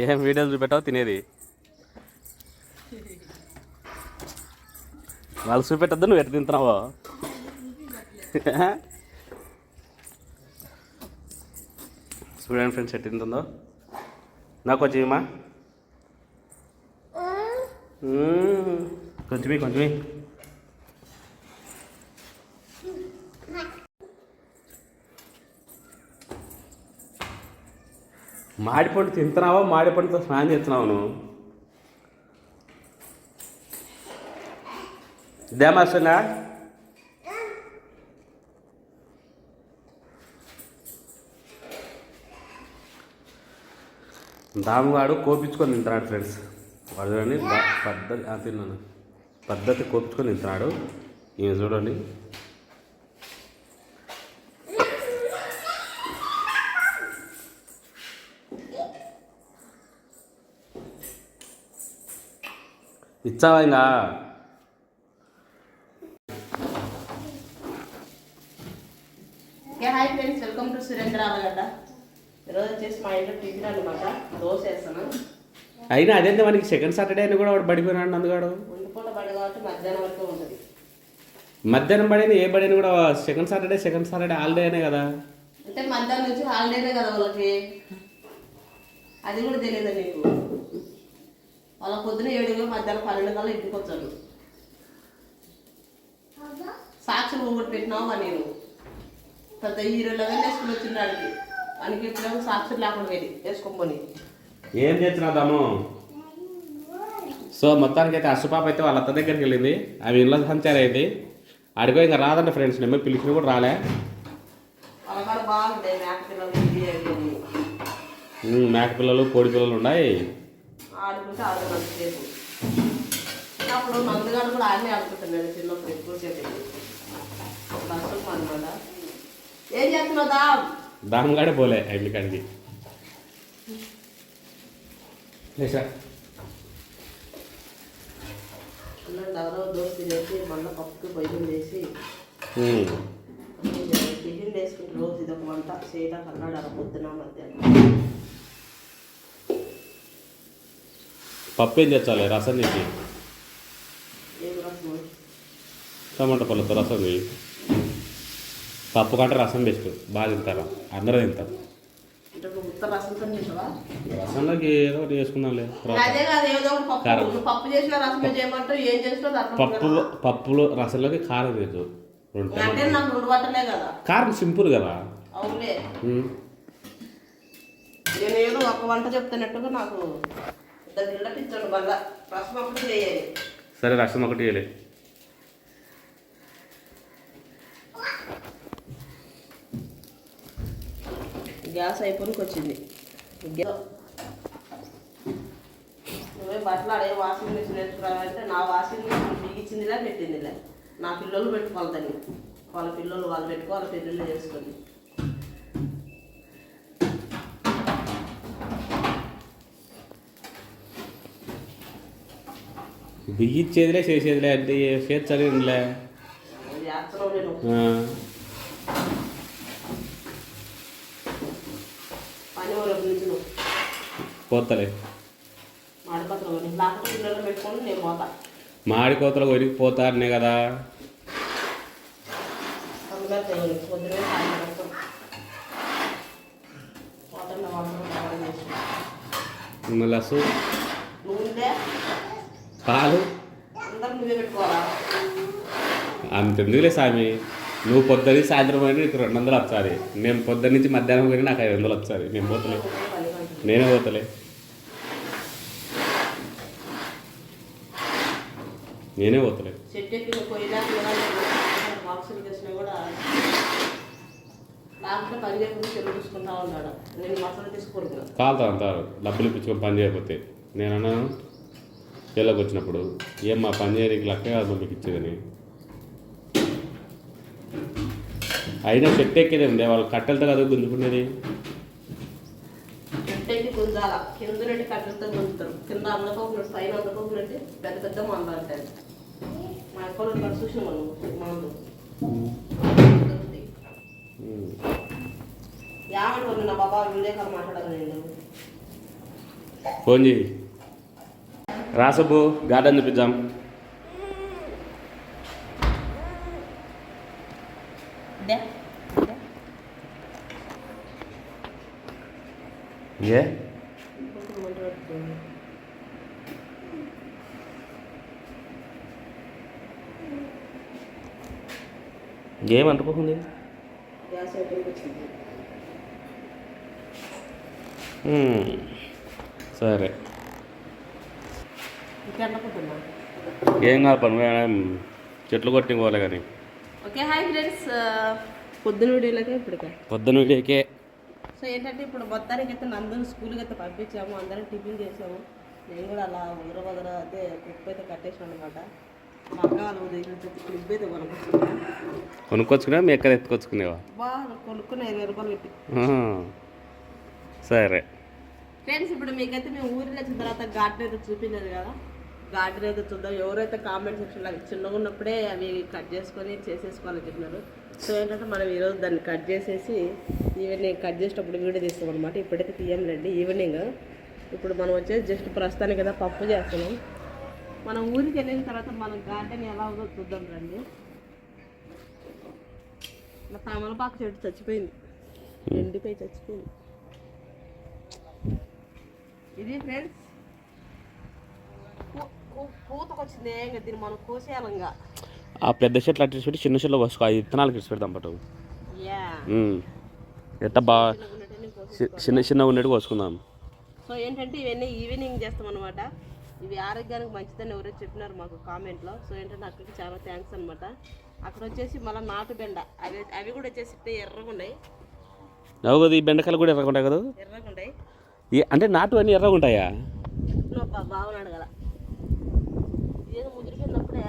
ఏం వీడియోలు చూపెట్టావు తినేది. వాళ్ళు చూపెట్టద్దు నువ్వు ఎట్లా తింటున్నావో. చూడండి ఫ్రెండ్స్ ఎట్లా తింటుందో. నాకు కొంచెం ఇమ్మా. కొంచెమే కొంచెమే మాడిపండు తింటున్నావా? మాడిపండుతో స్నానం చేస్తున్నావు నువ్వు? దేమాసంగా దామగాడు కోపించుకొని తింటున్నాడు ఫ్రెండ్స్. వాడు చూడండి పద్ధతి తిన్నాను. పద్ధతి కోపించుకొని తింటున్నాడు. ఈయన చూడండి. ఇచ్చావా ఇంకా hi friends welcome to Surendra Alagadda ఈరోజు వచ్చేసి మా ఇంట్లో టిఫిన్ అనమాట దోశ వేస్తాను. అయినా అదేంటి మనకి సెకండ్ సాటర్డే అని కూడా వాడు పడిపోయినాడు అందుగాడు పూట పడి కాబట్టి మధ్యాహ్నం వరకు ఉంటుంది. మధ్యాహ్నం పడిన ఏ పడిన కూడా second Saturday second Saturday holiday అనే కదా? అంటే మధ్యాహ్నం నుంచి హాలిడేనే కదా వాళ్ళకి. అది కూడా తెలియదు నీకు? వాళ్ళ పొద్దున ఏడు మధ్యాహ్నం పన్నెండు కల్లా ఇంటికి వచ్చాను సాక్షులు ఒకటి పెట్టినావా నేను. పెద్ద హీరోలాగా వేసుకుని వచ్చిందాడికి వానికి ఎప్పుడేమో సాక్షులు లేకుండా వెళ్ళి వేసుకోమని ఏం చేస్తున్నాదాము సో మొత్తానికి అయితే అసుపాప అయితే వాళ్ళ అత్త దగ్గరికి వెళ్ళింది. అవి ఇళ్ళ సంచారం అయింది. అడిగో ఇంకా రాదంట ఫ్రెండ్స్ నేను పిలిచిన కూడా రాలే. మేక పిల్లలు కోడి పిల్లలు ఉన్నాయి. ఆడుకుంటే ఆడుకున్నాను సేపు అప్పుడు నందుగాడు కూడా ఆడనే ఆడుకుంటున్నాడు చిన్నప్పుడు ఎక్కువ సేపు. అనమాట ఏం చేస్తున్నావు దా? దాహంగాడే పోలే ఇంటికాడికి లేచా. అన్నాడు ఎవరో దోశ మళ్ళీ పప్పుకి పొయ్యి ఉమ్. టిఫిన్ వేసుకుంటే రోజు ఇది ఒక వంట. చేయటానికి అన్నాడు అలా పొద్దున మధ్యాహ్నం. పప్పు ఏం తెచ్చాలి? రసం రసం? టమాటా పళ్ళతో రసం చేయి పప్పు కంటే రసం బెస్ట్ బాగా తింటారు? అందరూ తింటారు. రసంలోకి ఏదో ఒకటి వేసుకుందాంలే కారం. పప్పు పప్పులో రసంలోకి కారం. నాకు కదా. కారం సింపుల్ కదా. నేను ఏదో ఒక వంట చెప్తున్నట్టుగా నాకు సరే రసం ఒకటి వేయలే గ్యాస్ అయిపోయినకి వచ్చింది. నువ్వే బట్టలు అడే వాషింగ్ మిషన్ వేసుకురావంటే నా వాషింగ్ మిషన్ బిగించిందిలే పెట్టిందిలే. నా పిల్లలు పెట్టుకోవాలి దాన్ని వాళ్ళ పిల్లలు వాళ్ళు పెట్టుకో వాళ్ళ పిల్లలు చేసుకోండి బియ్యిచ్చేదిలే చేసేదిలే అంటే నువ్వు. పోతలే. మాడి కోతలు కొరికి పోతారనే కదా. అందులో తెగలు పొద్దునే సాయంత్రం పోతున్న వంటలు బాగా చేసి మళ్ళీ అసు నూనె పాలు? అంతెందుకులే స్వామి? నువ్వు పొద్దున్న సాయంత్రం పోయినా నీకు రెండు వందలు వచ్చాది నేను పొద్దున్న నుంచి మధ్యాహ్నం పోయినా నాకు ఐదు వందలు వచ్చాది నేను పోతలే. నేనే పోతలే. నేనే పోతలే. కాలుతా అంటారు. డబ్బులు ఇప్పించుకొని పని చేయకపోతే. నేను పిల్లకి వచ్చినప్పుడు ఏం మా పని చేయడానికి లెక్క కాదు మీకు ఇచ్చేదని. అయినా చెట్టు ఎక్కేది ఉండే వాళ్ళు కట్టెలతో కదా గుంజుకునేది. గుంజాల? కింద నుండి కట్టెలతో గుంజుతారు. కింద అందకోకున్నట్టు పైన అందకోకున్నట్టు పెద్ద పెద్ద మంద అంటారు. మా అక్కడ ఇక్కడ చూసిన మనం మందు. ఉమ్. యామంటే వాళ్ళు నా బాబా వీడియో కాల్ మాట్లాడాలి నేను. ఫోన్ చేయి రాసబ్బు గార్డెన్ చూపిద్దాం. ఏ? ఏం అంటుకోకుండా సరే. ఏం కాదు పని? చెట్లు కొట్టి పోలే కానీ. Okay hi friends. పొద్దున వీడియోలకే ఇప్పటికే. పొద్దున వీడియోకే. సో ఏంటంటే ఇప్పుడు మొత్తానికి అయితే నందుని స్కూల్కి అయితే పంపించాము. అందరం టిఫిన్ చేసాము. నేను కూడా అలా వగర వగర అయితే క్లిప్ అయితే కట్టేసాను అనమాట మా అక్క వాళ్ళు క్లిప్ అయితే కొనుక్కొచ్చుకున్నా. కొనుక్కొచ్చుకునే మీ ఎక్కడ ఎత్తుకొచ్చుకునేవా? బాగా కొనుక్కున్న ఇరవై రూపాయలు పెట్టి. సరే. ఫ్రెండ్స్ ఇప్పుడు మీకైతే మేము ఊరిలో వచ్చిన తర్వాత గార్డెన్ అయితే చూపించలేదు కదా. గార్డెన్ అయితే చూద్దాం ఎవరైతే కామెంట్ సెక్షన్లో చిన్నగా ఉన్నప్పుడే అవి కట్ చేసుకొని చేసేసుకోవాలని చెప్పినారు. సో ఏంటంటే మనం ఈరోజు దాన్ని కట్ చేసేసి ఈవినింగ్ కట్ చేసేటప్పుడు వీడియో తీస్తాం అనమాట ఇప్పుడైతే తీయంలేండి ఈవినింగ్ ఇప్పుడు మనం వచ్చేసి జస్ట్ ప్రస్తుతానికి కదా పప్పు చేస్తున్నాం. మనం ఊరికి వెళ్ళిన తర్వాత మన గార్డెన్ ఎలా ఉందో చూద్దాం రండి. మా తమలపాకు చెట్టు చచ్చిపోయింది. ఎండిపోయి చచ్చిపోయింది. ఇది ఫ్రెండ్స్ ఇంకా దీన్ని మనం కోసేయాలంగా ఆ పెద్ద చెట్లు అట్టి పెట్టి చిన్న చెట్లు కోసుకో ఆ విత్తనాలు ఇచ్చి పెడతాం పట్టు. ఎట్ట బాగా చి- చిన్న చిన్న ఉన్నట్టు కోసుకుందాం. సో ఏంటంటే ఇవన్నీ ఈవినింగ్ చేస్తాం అనమాట ఇవి ఆరోగ్యానికి మంచిదని ఎవరో చెప్పినారు మాకు కామెంట్లో. సో ఏంటంటే అక్కడికి చాలా థ్యాంక్స్ అనమాట అక్కడ వచ్చేసి మళ్ళీ నాటు బెండ. అవి అవి కూడా వచ్చేసి ఎర్రగా ఉన్నాయి. కదా ఈ బెండకాయలు కూడా ఎర్రగా ఉంటాయి కదా? ఎర్రగా ఈ- అంటే నాటు అన్నీ ఎర్రగా ఉంటాయా? బా- బాగున్నాడు కదా ఏదో ముదిరిపోయినప్పుడే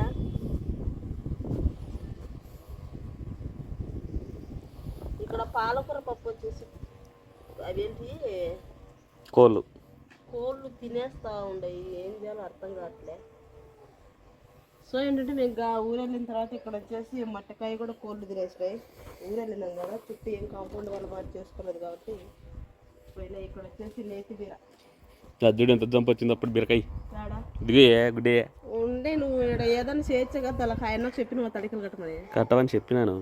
ఇక్కడ పాలకూర పప్పు వచ్చేసి అవేంటి కోళ్ళు. కోళ్ళు తినేస్తా ఉండయి ఏం చేయాలో అర్థం కావట్లే. సో ఏంటంటే మేము గా ఊరు వెళ్ళిన తర్వాత ఇక్కడ వచ్చేసి మట్టకాయ కూడా కోళ్ళు తినేసినాయి. ఊరు వెళ్ళినాం కదా చుట్టూ ఏం కాంపౌండ్ వాళ్ళు మాట చేసుకోలేదు కాబట్టి పోయినా ఇక్కడ వచ్చేసి నేతి బీర. అద్దుడు ఎంత జంప్ వచ్చింది అప్పుడు బీరకాయ. ఇదిగే గుడ్డే. ఉండే నువ్వు ఏదైనా చేయొచ్చు కదా వాళ్ళకి ఆయన చెప్పిన తడికలు కట్టమని. కట్టమని చెప్పినాను.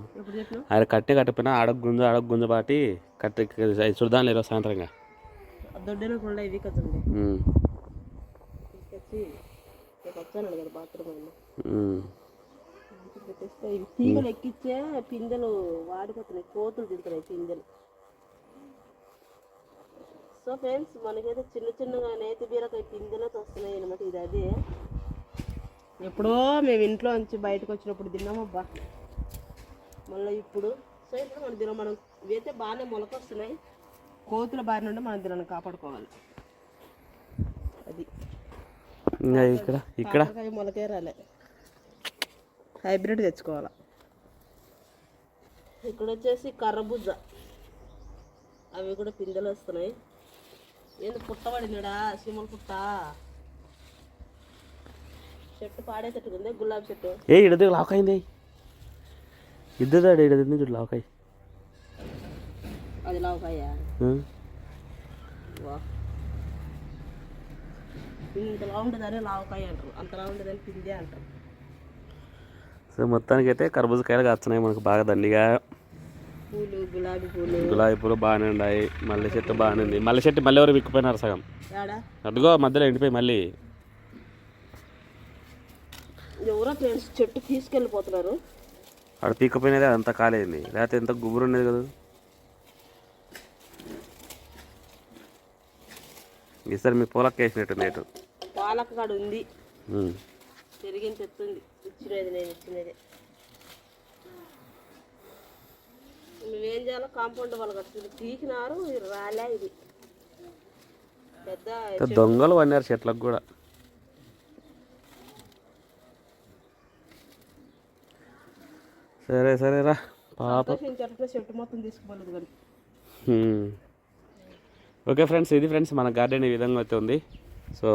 ఆయన కట్టే కట్టపోయినా ఆడకు గుంజ ఆడకు గుంజ పాటి కట్టి చూడదాని లేదు సాయంత్రంగా. దొడ్డిన కూడా ఇవి కదండి వచ్చాను కదా బాత్రూమ్ తీగలు ఎక్కిచ్చే పిందెలు వాడిపోతున్నాయి కోతులు తింటున్నాయి పిందెలు. సో ఫ్రెండ్స్ మనకైతే చిన్న చిన్నగా నేతి బీరకాయ పిందెలతో వస్తున్నాయి అనమాట ఇది అదే. ఎప్పుడో మేము ఇంట్లో నుంచి బయటకు వచ్చినప్పుడు తిన్నామబ్బా మళ్ళీ ఇప్పుడు సో ఇప్పుడు మనం తిన మనం ఇవైతే బాగానే మొలకొస్తున్నాయి. కోతుల బారి నుండి మనం దీనిని కాపాడుకోవాలి. అది. ఇంకా ఇక్కడ ఇక్కడ? మొలకే రాలే. హైబ్రిడ్ తెచ్చుకోవాలా. ఇక్కడ వచ్చేసి కర్రబుజ్జ. అవి కూడా పిందెలు వస్తున్నాయి. ఏంది పుట్టబడినాడా సీమల పుట్ట చెట్టు పాడేటట్టు ఉంది గులాబీ చెట్టు. ఏ ఇడది లాకైంది ఇద్దరు ఇడది చూడు లాకాయ్ అది లావుకాయ వా. ఇంత లా ఉండదని లావుకాయ అంటారు. అంత లా ఉండదని పిందే అంటారు. సో మొత్తానికి అయితే కర్బూజకాయలు కాస్తున్నాయి మనకు బాగా దండిగా. పూలు గులాబీ పూలు. గులాబీ పూలు బాగానే ఉన్నాయి. మల్లె చెట్టు బాగానే ఉంది. మల్లె చెట్టు మళ్ళీ ఎవరు విక్కిపోయినారు సగం? అదిగో మధ్యలో ఎండిపోయి మళ్ళీ. ఎవరో ఫ్రెండ్స్ చెట్టు తీసుకెళ్ళిపోతున్నారు. అక్కడ పీక్కపోయినది అదంతా కాలేంది లేకపోతే ఎంత గుబురు ఉండేది కదా. ఈసారి మీ పూలక్క వేసినట్టు నేటు పాలక కాడ ఉంది. పెరిగిన తెస్తుంది ఇచ్చినది నేను ఇచ్చినది. నువ్వేం చేయాలో కాంపౌండ్ వాళ్ళు కట్టుకుంది తీసినారు ఇది రాలే ఇది. పెద్ద దొంగలు పన్నారు చెట్లకు కూడా. సరే సరేరా పాప. సంతోషం చెట్ల చెట్టు మొత్తం కానీ. ఓకే ఫ్రెండ్స్ ఇది ఫ్రెండ్స్ మన గార్డెన్ ఈ విధంగా అయితే ఉంది. సో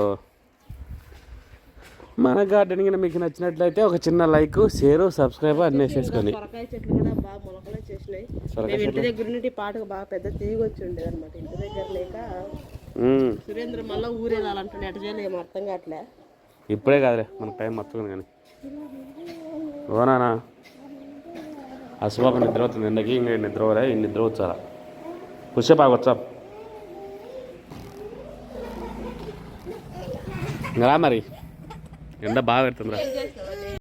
మన గార్డెన్ కింద మీకు నచ్చినట్లయితే ఒక చిన్న లైక్ షేర్ సబ్స్క్రైబ్ అన్నీ వేసేసుకొని సొరకాయ చెట్లు కూడా బాగా మొలకలు చేసినాయి సొరకాయ మేము ఇంటి దగ్గర నుండి పాటకు బాగా పెద్ద తీగ వచ్చి ఉండేది అనమాట ఇంటి దగ్గర లేక. సురేంద్ర మళ్ళీ అర్థం కావట్లే. ఇప్పుడే కాదులే మన టైం మర్చుకుంది కానీ. ఓనానా అసలు నిద్ర అవుతుంది ఎండకి ఇంక నిద్ర పోలే నిద్ర వచ్చారా పుష్ప వచ్చా. ఇంకా రా మరి. ఎండ బాగా పెడుతుందిరా.